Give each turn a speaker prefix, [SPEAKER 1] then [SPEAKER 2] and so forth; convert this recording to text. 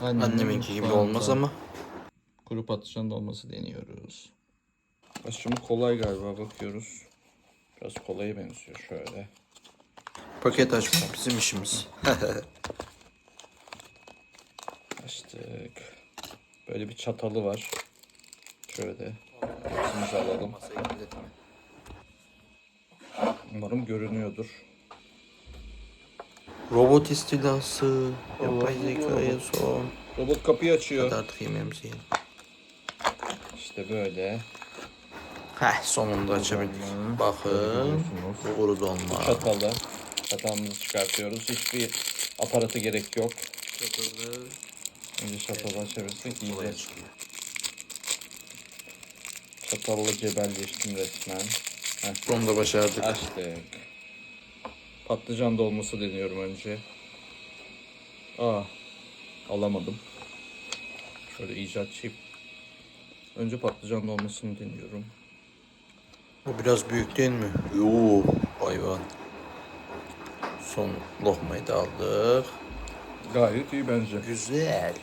[SPEAKER 1] Anneminki gibi olmaz ama.
[SPEAKER 2] Kuru patlıcan dolması deniyoruz. Aşımı kolay galiba bakıyoruz. Biraz kolaya benziyor şöyle.
[SPEAKER 1] Paket açmak bizim işimiz.
[SPEAKER 2] Açtık. Böyle bir çatalı var. Şöyle. Hepsimizi alalım. Umarım görünüyordur.
[SPEAKER 1] Robot istilası. Yapay zekaya son.
[SPEAKER 2] Robot kapıyı açıyor.
[SPEAKER 1] Hadi artık yemeğimizi yiyelim.
[SPEAKER 2] İşte böyle.
[SPEAKER 1] Heh sonunda açabildik. Bakın. Bu kuru dolma.
[SPEAKER 2] Çatalı. Çatalımızı çıkartıyoruz. Hiçbir aparatı gerek yok. Önce çatalı açabilirsek iyice. Çatalla cebelleştim resmen.
[SPEAKER 1] Sonunda başardık.
[SPEAKER 2] Açtık. Patlıcan dolması deniyorum önce. Aa, alamadım. Şöyle icatçıyım. Önce patlıcan dolmasını deniyorum.
[SPEAKER 1] Bu biraz büyük değil mi? Yoo hayvan. Son lokmayı da aldık.
[SPEAKER 2] Gayet iyi bence.
[SPEAKER 1] Güzel.